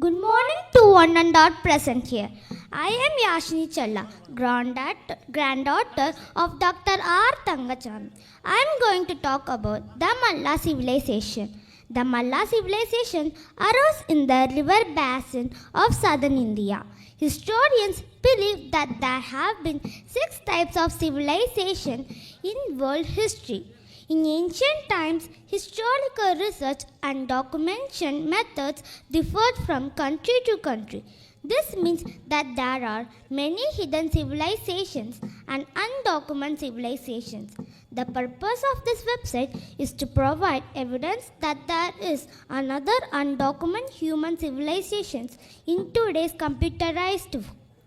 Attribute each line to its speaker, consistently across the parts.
Speaker 1: Good morning to one and all present here. I am Yashini Challa, granddaughter, granddaughter of Dr. R. Tangachan. I am going to talk about the Malla civilization. The Malla civilization arose in the river basin of southern India. Historians believe that there have been six types of civilization in world history. In ancient times, historical research and documentation methods differed from country to country. This means that there are many hidden civilizations and undocumented civilizations. The purpose of this website is to provide evidence that there is another undocumented human civilizations in today's computerized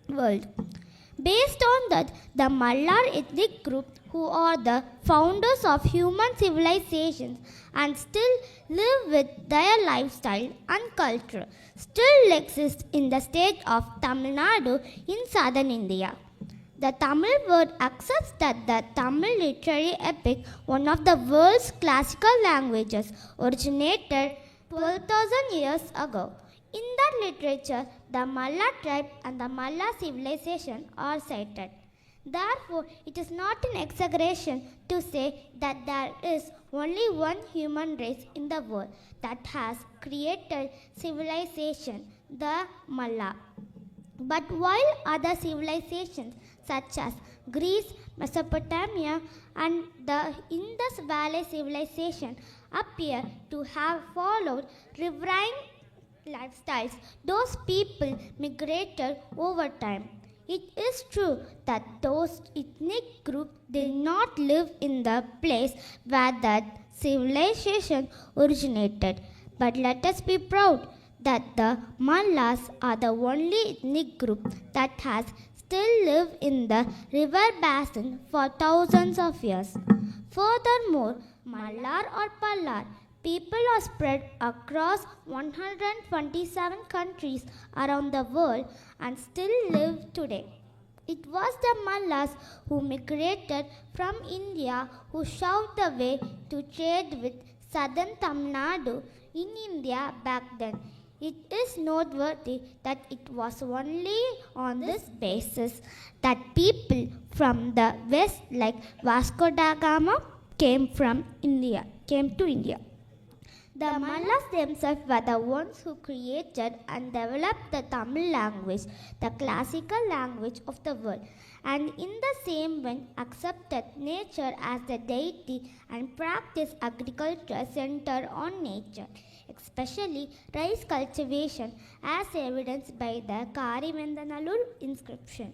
Speaker 1: world. Based on that, the Mallar ethnic group, who are the founders of human civilizations and still live with their lifestyle and culture, still exist in the state of Tamil Nadu in southern India. The Tamil word accepts that the Tamil literary epic, one of the world's classical languages, originated 12,000 years ago. In that literature, the Malla tribe and the Malla civilization are cited. Therefore, it is not an exaggeration to say that there is only one human race in the world that has created civilization, the Malla. But while other civilizations such as Greece, Mesopotamia, and the Indus Valley civilization appear to have followed riverine lifestyles, those people migrated over time. It is true that those ethnic groups did not live in the place where that civilization originated. But let us be proud that the Mallas are the only ethnic group that has still lived in the river basin for thousands of years. Furthermore, Mallar or Pallar people are spread across 127 countries around the world and still live today. It was the Mallas who migrated from India who showed the way to trade with southern Tamil Nadu in India back then. It is noteworthy that it was only on this basis that people from the west like Vasco da Gama came from India, came to India. The Mallas themselves were the ones who created and developed the Tamil language, the classical language of the world, and in the same way accepted nature as the deity and practiced agriculture centered on nature, especially rice cultivation as evidenced by the Karivendanallur inscription.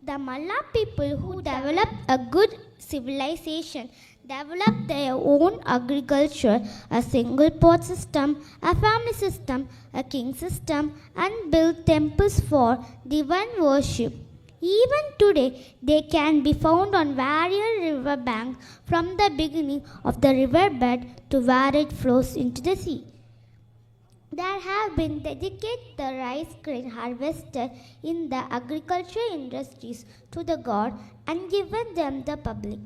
Speaker 1: The Malla people who developed a good civilization developed their own agriculture, a single pot system, a family system, a king system, and built temples for divine worship. Even today, they can be found on various river banks from the beginning of the riverbed to where it flows into the sea. There have been dedicated the rice grain harvested in the agricultural industries to the god and given them the public.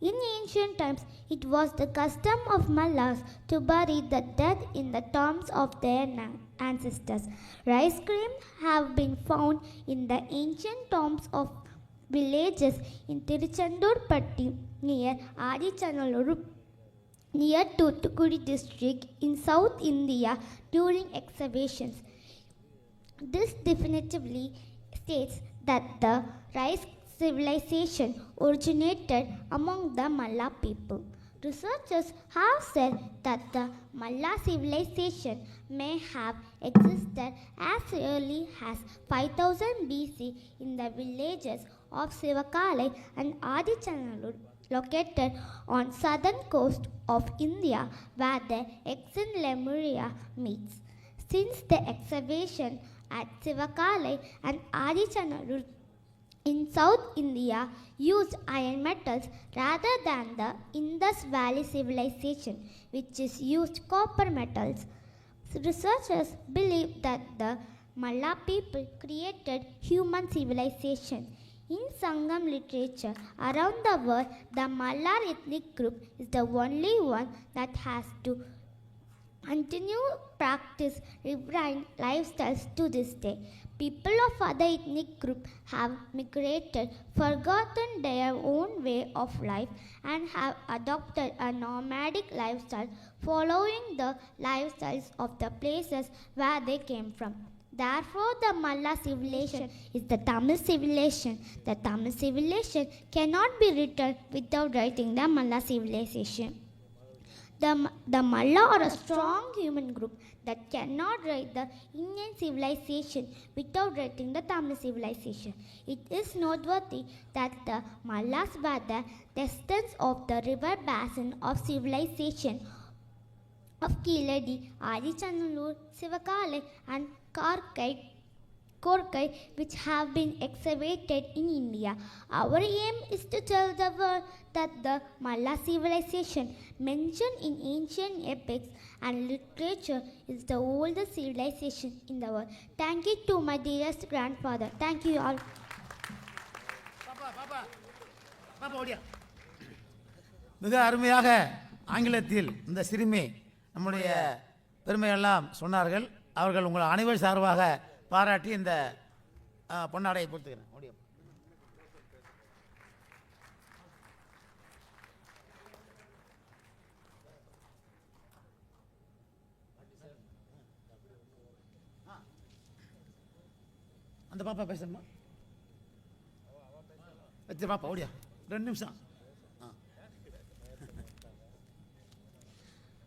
Speaker 1: In ancient times, it was the custom of Mallas to bury the dead in the tombs of their ancestors. Rice grain have been found in the ancient tombs of villages in Tiruchendur Patti near Adichanallur near Toothukudi district in South India during excavations. This definitively states that the rice civilization originated among the Malla people. Researchers have said that the Malla civilization may have existed as early as 5000 BC in the villages of Sivakalai and Adichanallur located on southern coast of India where the ancient Lemuria meets. Since the excavation at Sivakalai and Adichanallur in South India used iron metals rather than the Indus Valley civilization, which is used copper metals. Researchers believe that the Malla people created human civilization. In Sangam literature around the world, the Mallar ethnic group is the only one that has to continue practice riverine lifestyles to this day. People of other ethnic groups have migrated, forgotten their own way of life, and have adopted a nomadic lifestyle, following the lifestyles of the places where they came from. Therefore, the Malla civilization is the Tamil civilization. The Tamil civilization cannot be written without writing the Malla civilization. The, the Malla are a strong human group that cannot write the Indian civilization without writing the Tamil civilization. It is noteworthy that the Mallas were the descendants of the river basin of civilization of Kiladi, Adichanallur, Sivakale, and Karkai, Korkai, which have been excavated in India. Our aim is to tell the world that the Malla civilization, mentioned in ancient epics and literature, is the oldest civilization in the world. Thank you to my dearest grandfather. Thank you all.
Speaker 2: பாப்பா பாப்பா பாப்பா ஓடியா மிக அருமையாக ஆங்கிலத்தில் இந்த சிறுமி நம்முடைய பெருமையெல்லாம் சொன்னார்கள் அவர்கள் உங்கள் அனைவர் சார்பாக பாராட்டி இந்த பொன்னாடையை பொறுத்துக்கிறேன் முடியும். அந்த பாப்பா பேசணுமா? வச்சு பாப்பா ஓடியா. ரெண்டு நிமிஷம்.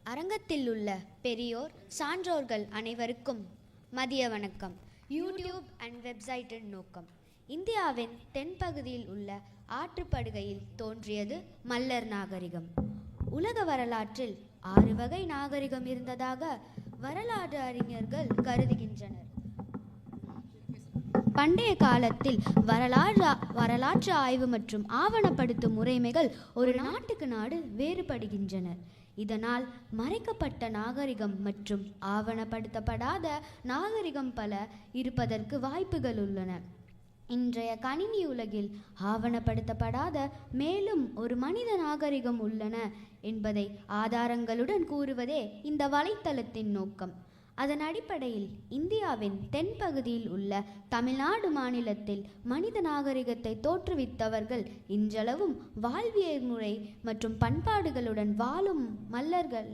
Speaker 3: அரங்கத்தில் உள்ள பெரியோர் சான்றோர்கள் அனைவருக்கும் மதிய வணக்கம். யூடியூப் அண்ட் வெப்சைட்டின் நோக்கம். இந்தியாவின் தென்பகுதியில் உள்ள ஆற்றுப்படுகையில் தோன்றியது மல்லர் நாகரிகம். உலக வரலாற்றில் ஆறு வகை நாகரிகம் இருந்ததாக வரலாறு அறிஞர்கள் கருதுகின்றனர். பண்டைய காலத்தில் வரலாறு வரலாற்று ஆய்வு மற்றும் ஆவணப்படுத்தும் முறைமைகள் ஒரு நாட்டுக்கு நாடு வேறுபடுகின்றன. இதனால் மறைக்கப்பட்ட நாகரிகம் மற்றும் ஆவணப்படுத்தப்படாத நாகரிகம் பல இருப்பதற்கு வாய்ப்புகள் உள்ளன. இன்றைய கணினி உலகில் ஆவணப்படுத்தப்படாத மேலும் ஒரு மனித நாகரிகம் உள்ளன என்பதை ஆதாரங்களுடன் கூறுவதே இந்த வலைத்தளத்தின் நோக்கம். அதன் அடிப்படையில் இந்தியாவின் தென்பகுதியில் உள்ள தமிழ்நாடு மாநிலத்தில் மனித நாகரிகத்தை தோற்றுவித்தவர்கள் இன்றளவும் வாழ்வியல் முறை மற்றும் பண்பாடுகளுடன் வாழும் மல்லர்கள்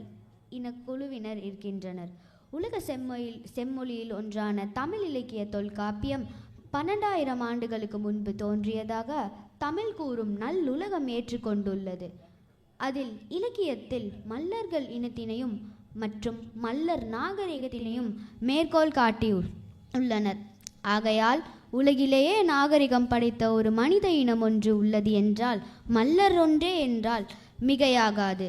Speaker 3: இனக்குழுவினர் இருக்கின்றனர். உலக செம்மொழியில் செம்மொழியில் ஒன்றான தமிழ் இலக்கிய தொல்காப்பியம் பன்னெண்டாயிரம் ஆண்டுகளுக்கு முன்பு தோன்றியதாக தமிழ் கூறும் நல்லுலகம் ஏற்றுக்கொண்டுள்ளது. அதில் இலக்கியத்தில் மல்லர்கள் இனத்தினையும் மற்றும் மல்லர் நாகரிகத்திலையும் மேற்கோள் காட்டி உள்ளனர் ஆகையால் உலகிலேயே நாகரிகம் படைத்த ஒரு மனித இனம் ஒன்று உள்ளது என்றால் மல்லர் ஒன்றே என்றால் மிகையாகாது.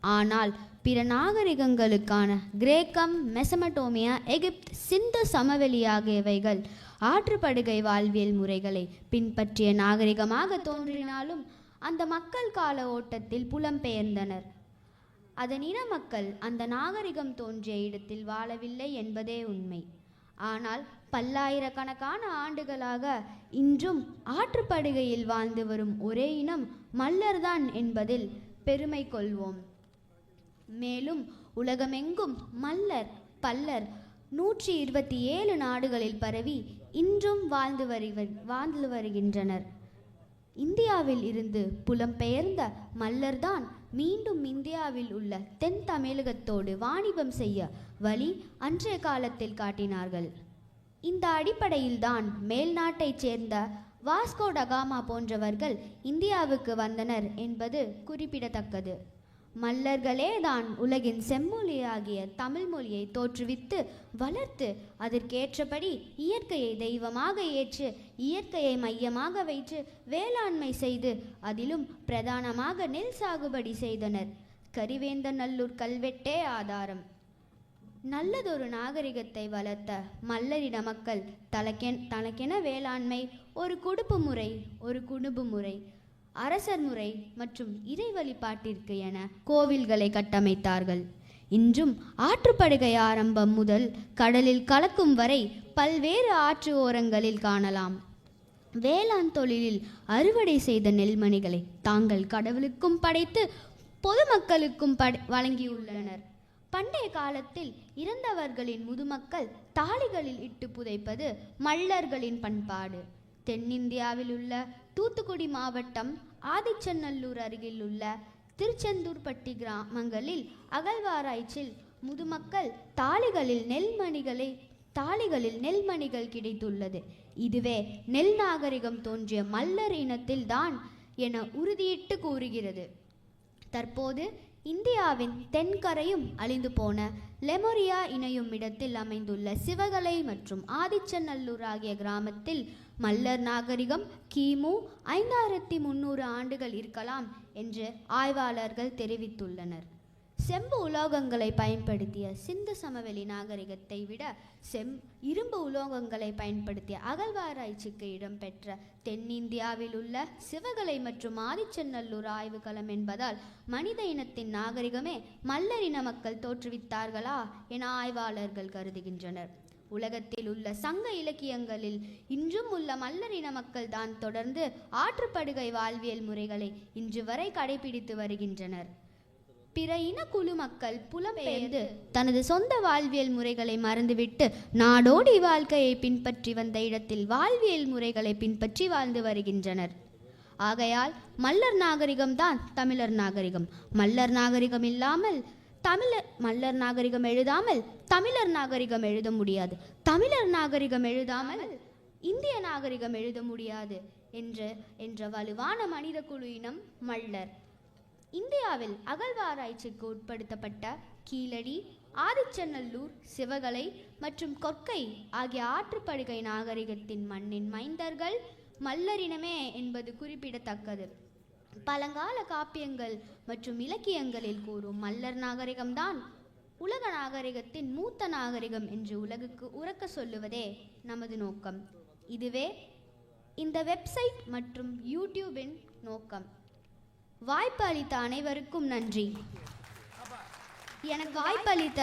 Speaker 3: ஆனால் பிற நாகரிகங்களுக்கான கிரேக்கம் மெசமட்டோமியா எகிப்த் சிந்த சமவெளி ஆகியவைகள் ஆற்றுப்படுகை வாழ்வியல் முறைகளை பின்பற்றிய நாகரிகமாக தோன்றினாலும் அந்த மக்கள் கால ஓட்டத்தில் புலம்பெயர்ந்தனர். அதன் இன மக்கள் அந்த நாகரிகம் தோன்றிய இடத்தில் வாழவில்லை என்பதே உண்மை. ஆனால் பல்லாயிரக்கணக்கான ஆண்டுகளாக இன்றும் ஆற்றுப்படுகையில் வாழ்ந்து வரும் ஒரே இனம் மல்லர்தான் என்பதில் பெருமை கொள்வோம். மேலும் உலகமெங்கும் மல்லர் பல்லர் நூற்றி இருபத்தி ஏழு நாடுகளில் பரவி இன்றும் வாழ்ந்து வரி வாழ்ந்து வருகின்றனர். இந்தியாவில் இருந்து புலம்பெயர்ந்த மல்லர்தான் மீண்டும் இந்தியாவில் உள்ள தென் தமிழகத்தோடு வாணிபம் செய்ய வழி அன்றைய காலத்தில் காட்டினார்கள். இந்த அடிப்படையில்தான் மேல்நாட்டைச் சேர்ந்த வாஸ்கோ டகாமா போன்றவர்கள் இந்தியாவுக்கு வந்தனர் என்பது குறிப்பிடத்தக்கது. மல்லர்களே தான் உலகின் செம்மொழியாகிய தமிழ் மொழியை தோற்றுவித்து வளர்த்து அதற்கேற்றபடி இயற்கையை தெய்வமாக ஏற்று இயற்கையை மையமாக வைத்து வேளாண்மை செய்து அதிலும் பிரதானமாக நெல் சாகுபடி செய்தனர். கரிவேந்தநல்லூர் கல்வெட்டே ஆதாரம். நல்லதொரு நாகரிகத்தை வளர்த்த மல்லரிட மக்கள் தனக்கென் தனக்கென வேளாண்மை ஒரு குடும்ப முறை ஒரு குடும்ப முறை அரசர் முறை மற்றும் இறை வழிபாட்டிற்கு என கோவில்களை கட்டமைத்தார்கள். இன்றும் ஆற்றுப்படுகை ஆரம்பம் முதல் கடலில் கலக்கும் வரை பல்வேறு ஆற்று ஓரங்களில் காணலாம். வேளாண் தொழிலில் அறுவடை செய்த நெல்மணிகளை தாங்கள் கடவுளுக்கும் படைத்து பொதுமக்களுக்கும் படை வழங்கியுள்ளனர். பண்டைய காலத்தில் இறந்தவர்களின் முதுமக்கள் தாளிகளில் இட்டு புதைப்பது மல்லர்களின் பண்பாடு. தென்னிந்தியாவில் உள்ள தூத்துக்குடி மாவட்டம் ஆதிச்சநல்லூர் அருகில் உள்ள திருச்செந்தூர்பட்டி கிராமங்களில் அகழ்வாராய்ச்சியில் முதுமக்கள் தாளிகளில் நெல்மணிகளை தாளிகளில் நெல்மணிகள் கிடைத்துள்ளது. இதுவே நெல் நாகரிகம் தோன்றிய மல்லர் இனத்தில்தான் என உறுதியிட்டு கூறுகிறது. தற்போது இந்தியாவின் தென்கரையும் அழிந்து போன லெமோரியா இணையும் இடத்தில் அமைந்துள்ள சிவகலை மற்றும் ஆதிச்சநல்லூர் ஆகிய கிராமத்தில் மல்லர் நாகரிகம் கிமு ஐந்தாயிரத்தி முன்னூறு ஆண்டுகள் இருக்கலாம் என்று ஆய்வாளர்கள் தெரிவித்துள்ளனர். செம்பு உலோகங்களை பயன்படுத்திய சிந்து சமவெளி நாகரிகத்தை விட செம் இரும்பு உலோகங்களை பயன்படுத்திய அகழ்வாராய்ச்சிக்கு இடம்பெற்ற தென்னிந்தியாவில் உள்ள சிவகலை மற்றும் ஆதிச்சநல்லூர் ஆய்வுகளம் என்பதால் மனித இனத்தின் நாகரிகமே மல்லரின மக்கள் தோற்றுவித்தார்களா என ஆய்வாளர்கள் கருதுகின்றனர். உலகத்தில் உள்ள சங்க இலக்கியங்களில் இன்றும் உள்ள மல்லரின மக்கள் தான் தொடர்ந்து ஆற்றுப்படுகை வாழ்வியல் முறைகளை இன்று வரை கடைபிடித்து வருகின்றனர். பிற இன குழு மக்கள் புலம்பெயர்ந்து தனது சொந்த வாழ்வியல் முறைகளை மறந்துவிட்டு நாடோடி வாழ்க்கையை பின்பற்றி வந்த இடத்தில் வாழ்வியல் முறைகளை பின்பற்றி வாழ்ந்து வருகின்றனர். ஆகையால் மல்லர் நாகரிகம்தான் தமிழர் நாகரிகம். மல்லர் நாகரிகம் இல்லாமல் தமிழர் மல்லர் நாகரிகம் எழுதாமல் தமிழர் நாகரிகம் எழுத முடியாது. தமிழர் நாகரிகம் எழுதாமல் இந்திய நாகரிகம் எழுத முடியாது. என்று என்ற வலுவான மனித குழு இனம் மல்லர். இந்தியாவில் அகழ்வாராய்ச்சிக்கு உட்படுத்தப்பட்ட கீழடி ஆதிச்சநல்லூர் சிவகலை மற்றும் கொற்கை ஆகிய ஆற்றுப்படுகை நாகரிகத்தின் மண்ணின் மைந்தர்கள் மல்லரினமே என்பது குறிப்பிடத்தக்கது. பழங்கால காப்பியங்கள் மற்றும் இலக்கியங்களில் கூறும் மல்லர் நாகரிகம்தான் உலக நாகரிகத்தின் மூத்த நாகரிகம் என்று உலகுக்கு உறக்க சொல்லுவதே நமது நோக்கம். இதுவே இந்த வெப்சைட் மற்றும் யூடியூபின் நோக்கம். வாய்ப்பு அளித்த அனைவருக்கும் நன்றி. எனக்கு வாய்ப்பளித்த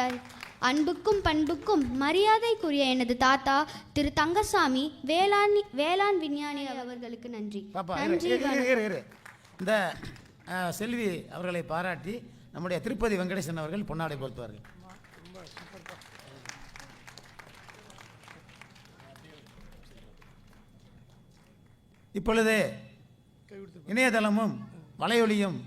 Speaker 3: அன்புக்கும் பண்புக்கும் மரியாதைக்குரிய எனது தாத்தா திரு தங்கசாமி வேளாண் வேளாண் விஞ்ஞானி அவர்களுக்கு நன்றி. நன்றி.
Speaker 2: இந்த செல்வி அவர்களை பாராட்டி நம்முடைய திருப்பதி வெங்கடேசன் அவர்கள் பொன்னாடை பொறுத்துவார்கள் இப்பொழுது இணையதளமும் வலையொலியும்